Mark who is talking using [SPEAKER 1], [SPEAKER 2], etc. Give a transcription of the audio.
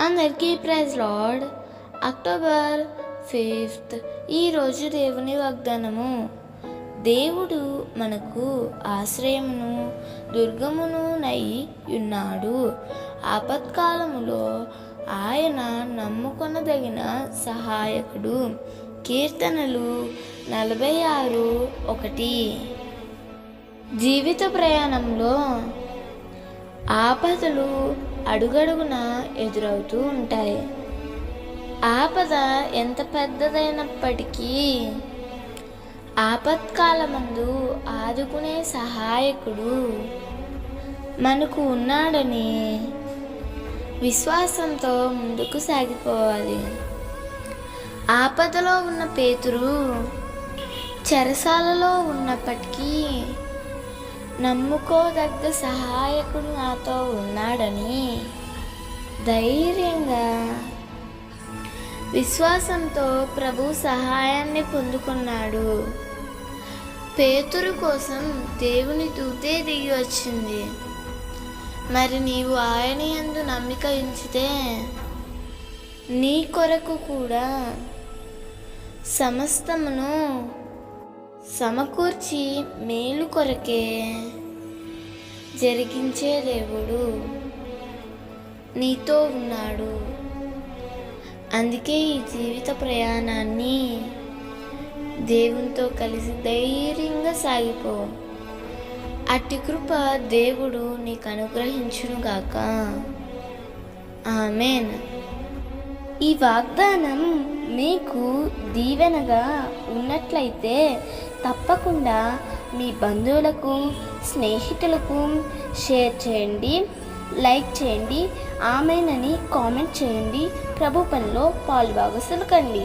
[SPEAKER 1] అందరికీ praise lord. October fifth ఈరోజు దేవుని వాగ్దానము. దేవుడు మనకు ఆశ్రయమును దుర్గమును నై ఉన్నాడు. ఆపత్కాలములో ఆయన నమ్ముకొనదగిన సహాయకుడు. కీర్తనలు నలభై ఆరు ఒకటి. జీవిత ప్రయాణంలో ఆపదలు అడుగడుగున ఎదురవుతూ ఉంటాయి. ఆపద ఎంత పెద్దదైనప్పటికీ ఆపత్కాలమందు ఆదుకునే సహాయకుడు మనకు ఉన్నాడని విశ్వాసంతో ముందుకు సాగిపోవాలి. ఆపదలో ఉన్న పేతురు చెరసాలలో ఉన్నప్పటికీ నమ్ముకోదగ్గ సహాయకుడు నాతో ఉన్నాడని ధైర్యంగా విశ్వాసంతో ప్రభు సహాయాన్ని పొందుకున్నాడు. పేతురు కోసం దేవుని దూతే దిగి వచ్చింది. మరి నీవు ఆయన యందు నమ్మిక ఉంచితే నీ కొరకు కూడా సమస్తమును సమకూర్చి మేలు కొరకే జరిగించే దేవుడు నీతో ఉన్నాడు. అందుకే ఈ జీవిత ప్రయాణాన్ని దేవునితో కలిసి ధైర్యంగా సాగిపో. అట్టి కృప దేవుడు నీకు అనుగ్రహించునుగాక ఆమెన్. ఈ వాగ్దానం మీకు దీవెనగా ఉన్నట్లయితే తప్పకుండా మీ బంధువులకు స్నేహితులకు షేర్ చేయండి లైక్ చేయండి ఆమెనని కామెంట్ చేయండి ప్రభు పనిలో పాలుభాగస్తులు కండి